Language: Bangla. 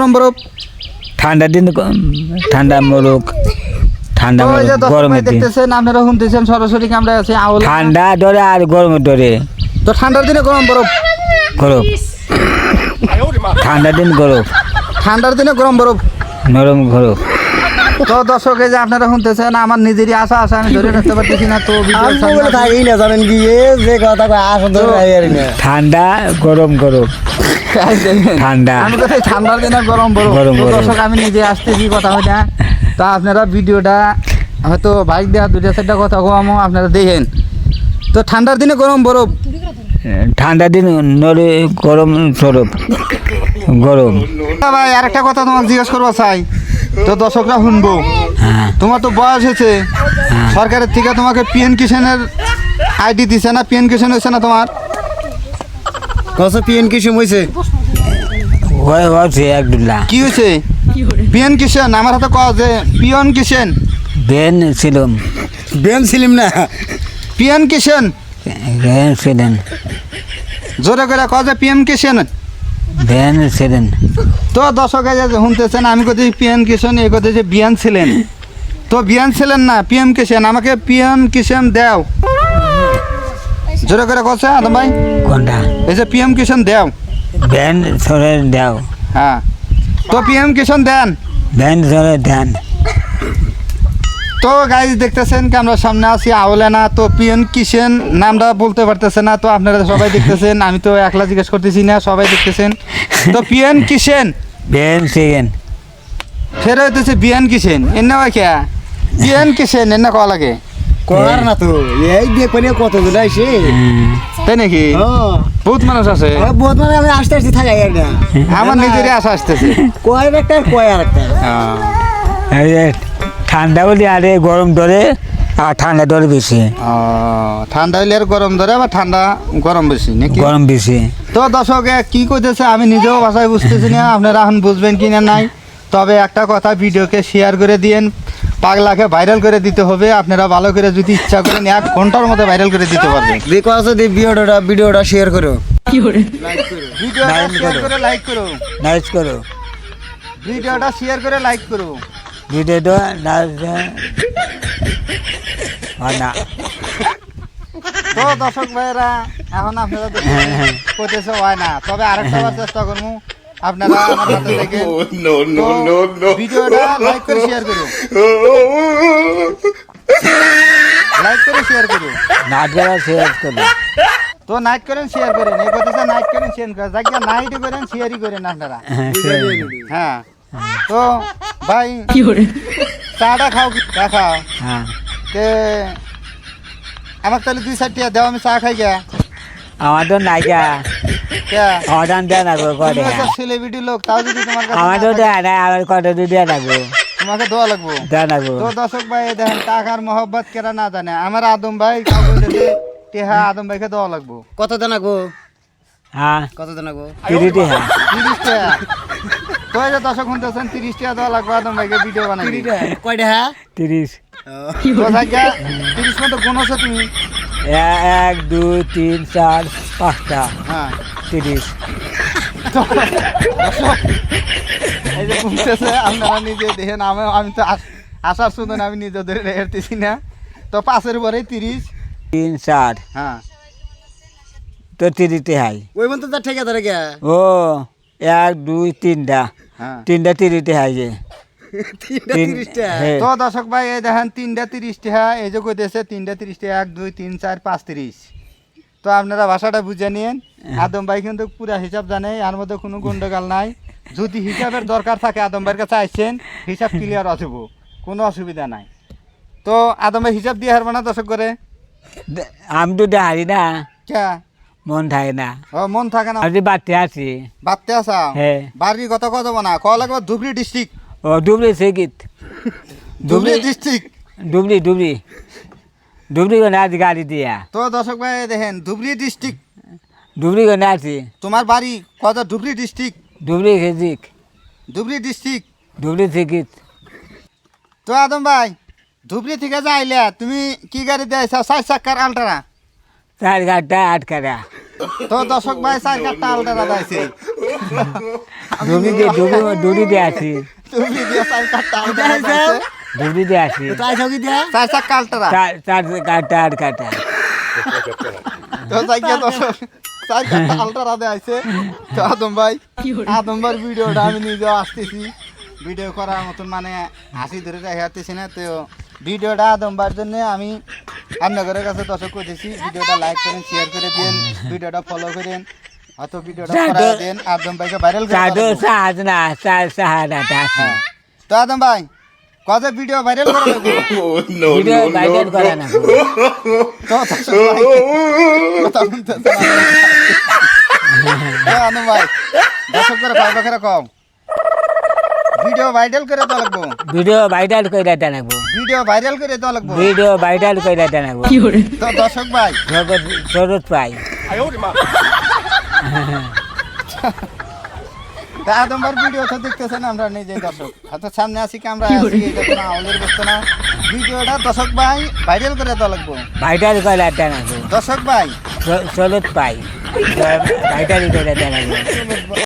গরম বরফ ঠান্ডা দিন ঠান্ডা মোরগ ঠান্ডা গরমের দিন। দেখতেছেন আপনারা শুনতেছেন সরাসরি আমরা আছি? আওলা ঠান্ডা ধরে আর গরমের ধরে। তো ঠান্ডার দিনে গরম বরফ? গরম। ঠান্ডার দিন গরম। ঠান্ডার দিনে গরম বরফ? নরম গরম। তো দর্শক এই যে আপনারা শুনতেছেন আমার নিজেরই আশা আছে আমি ধরে রাখতে পারতেছি না তো থাকি না জানেন কি? এ যে কথা কয় আসো ধরে না ঠান্ডা গরম গরম। ঠান্ডা। আমি তো ঠান্ডার দিনে গরম বরফ গরম দর্শক আমি নিজে আসতেছি কথা হয় না। তা আপনারা ভিডিওটা হয়তো বাইক দেওয়া দুটা চারটা কথা কমও আপনারা দেখেন। তো ঠান্ডার দিনে গরম বরফ? ঠান্ডা দিন নরে গরম স্বরূপ। গরম। ভাই আরেকটা কথা তোমাকে জিজ্ঞেস করব চাই তো দর্শকরা শুনব। হ্যাঁ। তোমার তো বয়স হয়েছে। সরকারের থেকে তোমাকে পিএন কিষানের আইডি দিছে না? পিএন কিষান হয়েছে না তোমার? কত পিএন কি সময় হয়ে হচ্ছে একদুল্লা কি হয়েছে? পিএন কিষান আমার হাতে কওয়া যে পিএন কিষান বেন ছিলাম। বেন ছিলিম না? পিএন কিষান ছিলেন। জোরে করে কওয়া যে পিএম কিষান বেন ছিলেন তো দর্শকে যে শুনতেছেন আমি কোথায় পিএন কিষান এই কোথায় যে বিয়ান ছিলেন। তো বিয়ান ছিলেন না পিএম কিষান আমাকে পিএম কিষান দেও। জোরে করে কছে আদম ভাই। কোনটা? এই যে পিএম কিষান দেও। বেন সরে দাও। হ্যাঁ। তো পিএম কিষান দেন। বেন সরে দেন। তো গাইজ দেখতেছেন কি আমরা সামনে আছি আওলে না তো পিএন কিষেন নামটা বলতে পারতেছে না তো আপনারা সবাই দেখতেছেন আমি তো একলা জিজ্ঞেস করতেছি না সবাই দেখতেছেন। তো পিএন কিষেন? বেন ছিলেন ফের হইতেছে বিএন কিষেন। এনে ভাই কে? পিএন কিষেন এনে কয়া লাগে? কর না তো এই দিয়ে কোনে কত দূর আইছে? তাই নাকি? হ্যাঁ বহুত মানুষ আছে। আমার বহুত মানে আমি আসতে আসতে থাকাই আর না। আমার নিজেরই আশা আসতেছে। কয় একটা কয় আর একটা। এই যে ঠান্ডা বলি আরে গরম ধরে আর ঠান্ডা ধরে বেশি। ঠান্ডা হইলে আর গরম ধরে আবার ঠান্ডা গরম বেশি নাকি? গরম বেশি। তো দর্শক কি করতেছে আমি নিজেও ভাষায় বুঝতেছি না আপনারা এখন বুঝবেন কি না নাই। তবে একটা কথা ভিডিওকে শেয়ার করে দিয়েন। পাগলাকে ভাইরাল করে দিতে হবে। আপনারা ভালো করে যদি ইচ্ছা করেন এক ঘণ্টার মধ্যে ভাইরাল করে দিতে পারবেন। আছে দি ভিডিওটা ভিডিওটা শেয়ার করো। ভিডিওটা শেয়ার করে। লাইক করো। নাইস করো। ভিডিওটা শেয়ার করে লাইক করো। ভিডিওটা নাইস হয় না। তো দর্শক ভাইয়েরা এখন আপনারা দেখেন কইতেছে হয়। না। তবে আরেকটা বার চেষ্টা করব। আপনারা আমার হাতে দেখেন। ভিডিওটা লাইক করে শেয়ার করো লাইক করে শেয়ার করো নাচ করা শেষ করো তো নাইট করেন শেয়ার করেন। এই কথা নাইট করেন শেয়ার করেন। যাকে নাইট করেন শেয়ারই করেন আপনারা। হ্যাঁ, হ্যাঁ। তো ভাই চাটা খাও কি? চা খাও। হ্যাঁ। তে আমার তাহলে দুই চারটিয়া দেও আমি চা খাই গিয়া। আমার তো নাইকা কে? অর্ডার দেওয়া লাগবে কটে সেলিব্রিটি লোক তাও যদি তোমার কাছে আমার তো দেওয়া নাই আমার কটে তো দেওয়া লাগবে? তোমাকে দোয়া লাগবো? দেওয়া লাগবে। তো দর্শক ভাই দেখেন টাকার মহব্বত কেরা না জানে। আমার আদম ভাই কাউকে যদি টেহা আদম ভাইকে দেওয়া লাগবো। কত দেনা গো? হ্যাঁ। কত দেনা গো? তিরিটি হ্যাঁ তিরিশ টাকা তো এই যে দর্শক শুনতেছেন তিরিশ টাকা দেওয়া লাগবে আদম ভাইকে ভিডিও বানাই কয়টা হ্যাঁ তিরিশ। তিরিশ মতো গুণ আছে তুমি? এক দুই তিন চার পাঁচটা। হ্যাঁ। তিরিশ। এই যে গুনতেছে আপনারা নিজে দেখেন আমি আমি তো আস- আসার শুনুন আমি নিজে ধরে রেখেছি না। তো পাঁচের পরেই তিরিশ। তিন চার। হ্যাঁ। তো তিরিটি হাই। ওই মন তো ঠেকা ধরে গিয়া। ও এক দুই তিনটা। হ্যাঁ। তিনটা তিরিটি হাই যে। তিনটা হ্যাঁ। তো দর্শক ভাই এই দেখেন তিনটা তিরিশ টাকা এই যে কইতেছে তিনটা তিরিশ টাকা এক দুই তিন চার পাঁচ তিরিশ। তো আপনারা ভাষাটা বুঝে নিন আদম ভাই কিন্তু পুরা হিসাব জানে আর মধ্যে কোনো গন্ডগোল নাই। যদি হিসাবের দরকার থাকে আদম ভাইয়ের কাছে আসছেন হিসাব ক্লিয়ার আসব কোনো অসুবিধা নাই। তো আদম ভাই হিসাব দিয়ে হারবে না দর্শক করে? আমি তো হারি না কে? মন থাকে না। ও মন থাকে না। আমি বাড়তে আছি বাড়তে আসা? হ্যাঁ। বাড়ির কথা কত না ক লাগবে ধুবড়ি ডিস্ট্রিক্ট ডুবলি সেগিত ধুবড়ি ডিস্ট্রিক্ট। ডুবলি ডুবলি। ডুবলি করে আজ গাড়ি দিয়া। তো দর্শক ভাই দেখেন ধুবড়ি ডিস্ট্রিক্ট। ডুবলি করে আছি। তোমার বাড়ি কত ধুবড়ি ডিস্ট্রিক্ট। ডুবলি খেজিক ধুবড়ি ডিস্ট্রিক্ট। ডুবলি সেগিত তো আদম ভাই ধুবড়ি থেকে যাইলে তুমি কি গাড়ি দিয়ে? আইসা চার চাক্কার আলটারা চার গাড়িটা আট কাটা তো দর্শক ভাই চার কাঠটা আলটারা দাইছে ডুবি দিয়ে ডুবি ডুবি দিয়ে আসি। তুমি দিয়ে চার ডুবি দিয়ে আসি। তাই ছবি দে চার চার চার চার কাটা আর কাটা। তো জায়গা দর্শক চার তো আদম ভাই আদম ভাই ভিডিওটা আমি নিজেও আসতেছি। ভিডিও করার মতন মানে হাসি ধরে রেখে আসতেছি না তো ভিডিওটা আদম ভাইয়ের জন্য আমি আপনাদের কাছে দর্শক করতেছি ভিডিওটা লাইক করেন শেয়ার করে দিন ভিডিওটা ফলো করেন হয়তো ভিডিওটা করা দেন আদম ভাইকে ভাইরাল করে দেন। সাহাজ না আছে হ্যাঁ। তো আদম ভাই কত ভিডিও ভাইরাল করে দেবো ভিডিও ভাইরাল করে না তো আদম ভাই দর্শক করে ভাই বাকেরা কম। ভিডিও ভাইরাল করে তো লাগবো। ভিডিও ভাইরাল করে দেনাবো ভিডিও ভাইরাল করে তো লাগবো। ভিডিও ভাইরাল করে দেনাবো তো দর্শক ভাই। জগৎ সরত পাই তা ভাইয়ের ভিডিও তো দেখতেছেন আমরা নিজেই দর্শক। হয়তো সামনে আসি কি আমরা আসি এটা কোনো আউলের বস্তু না। ভিডিওটা দর্শক ভাই ভাইরাল করে তো লাগবো। ভাইরাল করে দেনাবো দর্শক ভাই। সরত পাই ভাইরাল করে দেনাবো